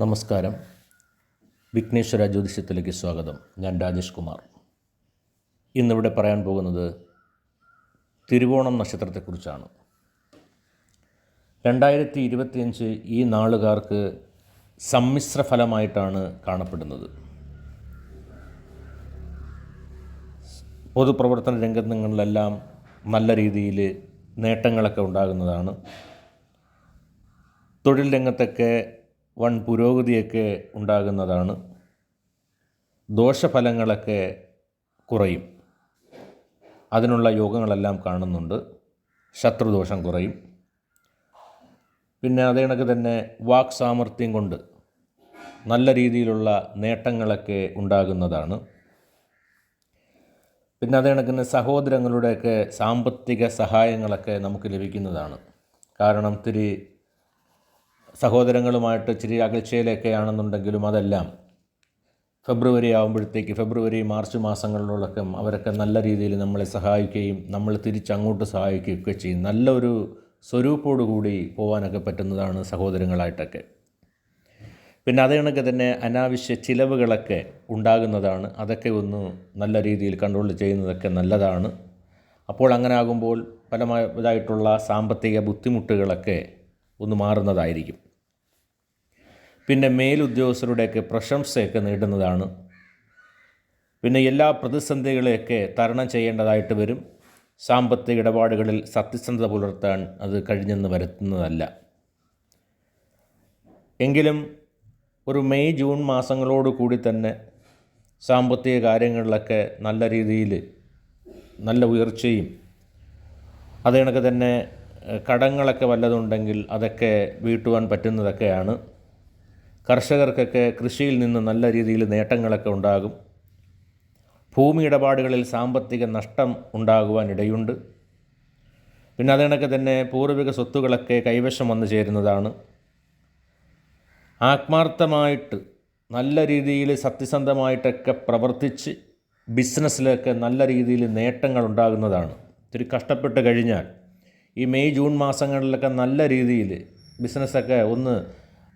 നമസ്കാരം. വിഘ്നേശ്വര ജ്യോതിഷത്തിലേക്ക് സ്വാഗതം. ഞാൻ രാജേഷ് കുമാർ. ഇന്നിവിടെ പറയാൻ പോകുന്നത് തിരുവോണം നക്ഷത്രത്തെക്കുറിച്ചാണ്. രണ്ടായിരത്തി ഇരുപത്തിയഞ്ച് ഈ നാളുകാർക്ക് സമ്മിശ്ര ഫലമായിട്ടാണ് കാണപ്പെടുന്നത്. പൊതുപ്രവർത്തന രംഗങ്ങളിലെല്ലാം നല്ല രീതിയിൽ നേട്ടങ്ങളൊക്കെ ഉണ്ടാകുന്നതാണ്. തൊഴിൽ രംഗത്തൊക്കെ വൻ പുരോഗതിയൊക്കെ ഉണ്ടാകുന്നതാണ്. ദോഷഫലങ്ങളൊക്കെ കുറയും. അതിനുള്ള യോഗങ്ങളെല്ലാം കാണുന്നുണ്ട്. ശത്രുദോഷം കുറയും. പിന്നെ അതേ കണക്ക് തന്നെ വാക് സാമർഥ്യം കൊണ്ട് നല്ല രീതിയിലുള്ള നേട്ടങ്ങളൊക്കെ ഉണ്ടാകുന്നതാണ്. പിന്നെ അതേ കണക്കിന് സഹോദരങ്ങളുടെയൊക്കെ സാമ്പത്തിക സഹായങ്ങളൊക്കെ നമുക്ക് ലഭിക്കുന്നതാണ്. കാരണം ഇത്തിരി സഹോദരങ്ങളുമായിട്ട് ഇച്ചിരി അകൽച്ചയിലൊക്കെ ആണെന്നുണ്ടെങ്കിലും അതെല്ലാം ഫെബ്രുവരി ആകുമ്പോഴത്തേക്ക് ഫെബ്രുവരി മാർച്ച് മാസങ്ങളിലൊക്കെ അവരൊക്കെ നല്ല രീതിയിൽ നമ്മളെ സഹായിക്കുകയും നമ്മൾ തിരിച്ചങ്ങോട്ട് സഹായിക്കുകയൊക്കെ ചെയ്യും. നല്ലൊരു സ്വരൂപ്പോടു കൂടി പോകാനൊക്കെ പറ്റുന്നതാണ് സഹോദരങ്ങളായിട്ടൊക്കെ. പിന്നെ അതേ കണക്ക് തന്നെ അനാവശ്യ ചിലവുകളൊക്കെ ഉണ്ടാകുന്നതാണ്. അതൊക്കെ ഒന്ന് നല്ല രീതിയിൽ കൺട്രോൾ ചെയ്യുന്നതൊക്കെ നല്ലതാണ്. അപ്പോൾ അങ്ങനെ ആകുമ്പോൾ പലമായതായിട്ടുള്ള സാമ്പത്തിക ബുദ്ധിമുട്ടുകളൊക്കെ ഒന്ന് മാറുന്നതായിരിക്കും. പിന്നെ മേലുദ്യോഗസ്ഥരുടെയൊക്കെ പ്രശംസയൊക്കെ നേടുന്നതാണ്. പിന്നെ എല്ലാ പ്രതിസന്ധികളെയൊക്കെ തരണം ചെയ്യേണ്ടതായിട്ട് വരും. സാമ്പത്തിക ഇടപാടുകളിൽ സത്യസന്ധത പുലർത്താൻ അത് കഴിഞ്ഞെന്ന് വരുത്തുന്നതല്ല. എങ്കിലും ഒരു മെയ് ജൂൺ മാസങ്ങളോട് കൂടി തന്നെ സാമ്പത്തിക കാര്യങ്ങളിലൊക്കെ നല്ല രീതിയിൽ നല്ല ഉയർച്ചയും അതേ കണക്ക് തന്നെ കടങ്ങളൊക്കെ വല്ലതുണ്ടെങ്കിൽ അതൊക്കെ വീട്ടുവാൻ പറ്റുന്നതൊക്കെയാണ്. കർഷകർക്കൊക്കെ കൃഷിയിൽ നിന്ന് നല്ല രീതിയിൽ നേട്ടങ്ങളൊക്കെ ഉണ്ടാകും. ഭൂമി ഇടപാടുകളിൽ സാമ്പത്തിക നഷ്ടം ഉണ്ടാകുവാൻ ഇടയുണ്ട് പിന്നെ അതിനൊക്കെ തന്നെ പൂർവിക സ്വത്തുകളൊക്കെ കൈവശം വന്നു ചേരുന്നതാണ്. ആത്മാർത്ഥമായിട്ട് നല്ല രീതിയിൽ സത്യസന്ധമായിട്ടൊക്കെ പ്രവർത്തിച്ച് ബിസിനസ്സിലൊക്കെ നല്ല രീതിയിൽ നേട്ടങ്ങൾ ഉണ്ടാകുന്നതാണ്. ഇത്തിരി കഷ്ടപ്പെട്ട് കഴിഞ്ഞാൽ ഈ മെയ് ജൂൺ മാസങ്ങളിലൊക്കെ നല്ല രീതിയിൽ ബിസിനസ്സൊക്കെ ഒന്ന്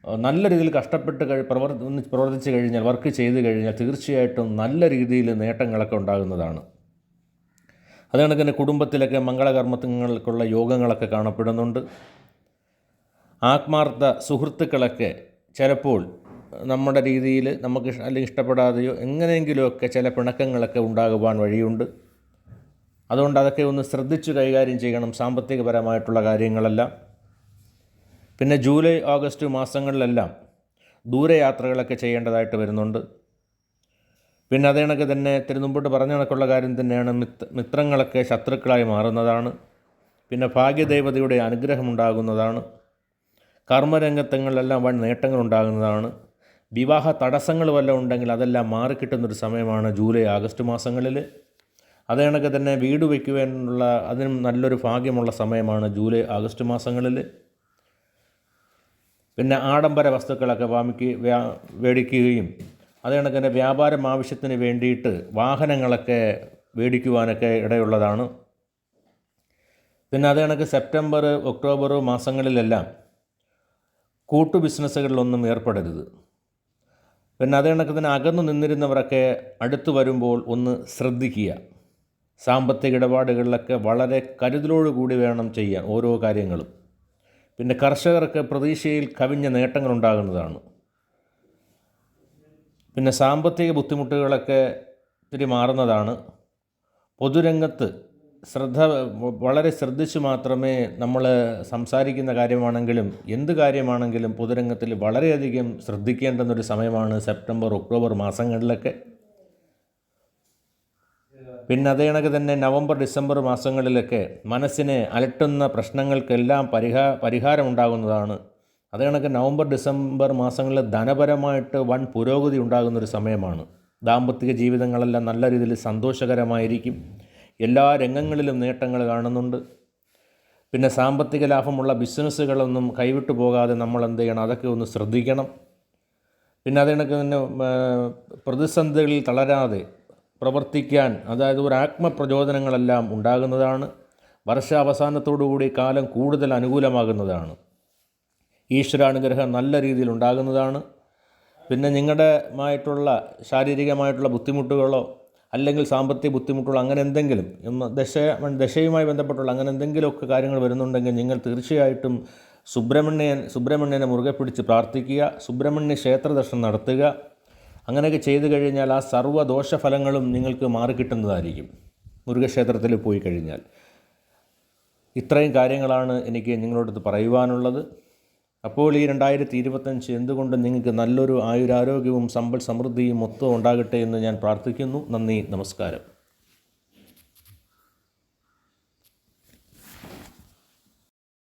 നല്ല രീതിയിൽ കഷ്ടപ്പെട്ട് കഴി പ്രവർത്തി പ്രവർത്തിച്ച് കഴിഞ്ഞാൽ വർക്ക് ചെയ്ത് കഴിഞ്ഞാൽ തീർച്ചയായിട്ടും നല്ല രീതിയിൽ നേട്ടങ്ങളൊക്കെ ഉണ്ടാകുന്നതാണ്. അതുകൊണ്ട് തന്നെ കുടുംബത്തിലൊക്കെ മംഗളകർമ്മങ്ങൾക്കുള്ള യോഗങ്ങളൊക്കെ കാണപ്പെടുന്നുണ്ട്. ആത്മാർത്ഥ സുഹൃത്തുക്കളൊക്കെ ചിലപ്പോൾ നമ്മുടെ രീതിയിൽ നമുക്ക് അല്ലെങ്കിൽ ഇഷ്ടപ്പെടാതെയോ എങ്ങനെയെങ്കിലുമൊക്കെ ചില പിണക്കങ്ങളൊക്കെ ഉണ്ടാകുവാൻ വഴിയുണ്ട്. അതുകൊണ്ട് അതൊക്കെ ഒന്ന് ശ്രദ്ധിച്ച് കൈകാര്യം ചെയ്യണം സാമ്പത്തികപരമായിട്ടുള്ള കാര്യങ്ങളെല്ലാം. പിന്നെ ജൂലൈ ഓഗസ്റ്റ് മാസങ്ങളിലെല്ലാം ദൂരയാത്രകളൊക്കെ ചെയ്യേണ്ടതായിട്ട് വരുന്നുണ്ട്. പിന്നെ അതേ കണക്ക് തന്നെ ഇത്തിരി മുമ്പോട്ട് പറഞ്ഞ കണക്കുള്ള കാര്യം തന്നെയാണ്. മിത്ര മിത്രങ്ങളൊക്കെ ശത്രുക്കളായി മാറുന്നതാണ്. പിന്നെ ഭാഗ്യദേവതയുടെ അനുഗ്രഹം ഉണ്ടാകുന്നതാണ് കർമ്മരംഗത്തങ്ങളിലെല്ലാം വൻ നേട്ടങ്ങൾ ഉണ്ടാകുന്നതാണ് വിവാഹ തടസ്സങ്ങൾ വല്ലതും ഉണ്ടെങ്കിൽ അതെല്ലാം മാറിക്കിട്ടുന്നൊരു സമയമാണ് ജൂലൈ ആഗസ്റ്റ് മാസങ്ങളിൽ. അതേ കണക്ക് തന്നെ വീട് വയ്ക്കുവാനുള്ള അതിനും നല്ലൊരു ഭാഗ്യമുള്ള സമയമാണ് ജൂലൈ ആഗസ്റ്റ് മാസങ്ങളിൽ. പിന്നെ ആഡംബര വസ്തുക്കളൊക്കെ വാമിക്ക് മേടിക്കുകയും അത് തന്നെ വ്യാപാരം ആവശ്യത്തിന് വേണ്ടിയിട്ട് വാഹനങ്ങളൊക്കെ മേടിക്കുവാനൊക്കെ ഇടയുള്ളതാണ്. പിന്നെ അത് കണക്ക് സെപ്റ്റംബർ ഒക്ടോബർ മാസങ്ങളിലെല്ലാം കൂട്ടു ബിസിനസ്സുകളിലൊന്നും ഏർപ്പെടരുത്. പിന്നെ അത് കണക്ക് തന്നെ അകന്നു നിന്നിരുന്നവരൊക്കെ അടുത്തു വരുമ്പോൾ ഒന്ന് ശ്രദ്ധിക്കുക. സാമ്പത്തിക ഇടപാടുകളിലൊക്കെ വളരെ കരുതലോടുകൂടി വേണം ചെയ്യാൻ ഓരോ കാര്യങ്ങളും. പിന്നെ കർഷകർക്ക് പ്രതീക്ഷയിൽ കവിഞ്ഞ നേട്ടങ്ങൾ ഉണ്ടാകുന്നതാണ് പിന്നെ സാമ്പത്തിക ബുദ്ധിമുട്ടുകളൊക്കെ ഇത്തിരി മാറുന്നതാണ്. പൊതുരംഗത്ത് ശ്രദ്ധ വളരെ ശ്രദ്ധിച്ച് മാത്രമേ നമ്മൾ സംസാരിക്കുന്ന കാര്യമാണെങ്കിലും എന്ത് കാര്യമാണെങ്കിലും പൊതുരംഗത്തിൽ വളരെയധികം ശ്രദ്ധിക്കേണ്ടുന്നൊരു സമയമാണ് സെപ്റ്റംബർ ഒക്ടോബർ മാസങ്ങളിലൊക്കെ. പിന്നെ അതേ കണക്ക് തന്നെ നവംബർ ഡിസംബർ മാസങ്ങളിലൊക്കെ മനസ്സിനെ അലട്ടുന്ന പ്രശ്നങ്ങൾക്കെല്ലാം പരിഹാ പരിഹാരമുണ്ടാകുന്നതാണ്. അതേ കണക്ക് നവംബർ ഡിസംബർ മാസങ്ങളിൽ ധനപരമായിട്ട് വൻ പുരോഗതി ഉണ്ടാകുന്നൊരു സമയമാണ്. ദാമ്പത്തിക ജീവിതങ്ങളെല്ലാം നല്ല രീതിയിൽ സന്തോഷകരമായിരിക്കും. എല്ലാ രംഗങ്ങളിലും നേട്ടങ്ങൾ കാണുന്നുണ്ട്. പിന്നെ സാമ്പത്തിക ലാഭമുള്ള ബിസിനസ്സുകളൊന്നും കൈവിട്ടു പോകാതെ നമ്മൾ എന്ത് ചെയ്യണം? അതൊക്കെ ഒന്ന് ശ്രദ്ധിക്കണം. പിന്നെ അതേ കണക്ക് തന്നെ പ്രതിസന്ധികളിൽ തളരാതെ പ്രവർത്തിക്കാൻ അതായത് ഒരു ആത്മപ്രചോദനങ്ങളെല്ലാം ഉണ്ടാകുന്നതാണ്. വർഷാവസാനത്തോടുകൂടി കാലം കൂടുതൽ അനുകൂലമാകുന്നതാണ്. ഈശ്വരാനുഗ്രഹം നല്ല രീതിയിൽ ഉണ്ടാകുന്നതാണ്. പിന്നെ നിങ്ങളുടെമായിട്ടുള്ള ശാരീരികമായിട്ടുള്ള ബുദ്ധിമുട്ടുകളോ അല്ലെങ്കിൽ സാമ്പത്തിക ബുദ്ധിമുട്ടുകളോ അങ്ങനെ എന്തെങ്കിലും ദശ ദശയുമായി ബന്ധപ്പെട്ടുള്ള അങ്ങനെ എന്തെങ്കിലുമൊക്കെ കാര്യങ്ങൾ വരുന്നുണ്ടെങ്കിൽ നിങ്ങൾ തീർച്ചയായിട്ടും സുബ്രഹ്മണ്യൻ സുബ്രഹ്മണ്യനെ മുറുകെ പിടിച്ച് പ്രാർത്ഥിക്കുക സുബ്രഹ്മണ്യ ക്ഷേത്ര ദർശനം നടത്തുക. അങ്ങനെയൊക്കെ ചെയ്തു കഴിഞ്ഞാൽ ആ സർവദോഷഫലങ്ങളും നിങ്ങൾക്ക് മാറിക്കിട്ടുന്നതായിരിക്കും. മുരുകക്ഷേത്രത്തിൽ പോയി കഴിഞ്ഞാൽ. ഇത്രയും കാര്യങ്ങളാണ് എനിക്ക് നിങ്ങളോടത്ത് പറയുവാനുള്ളത്. അപ്പോൾ ഈ രണ്ടായിരത്തി ഇരുപത്തഞ്ച് എന്തുകൊണ്ട് നിങ്ങൾക്ക് നല്ലൊരു ആയുരാരോഗ്യവും സമ്പൽ സമൃദ്ധിയും മൊത്തം ഉണ്ടാകട്ടെ എന്ന് ഞാൻ പ്രാർത്ഥിക്കുന്നു. നന്ദി നമസ്കാരം.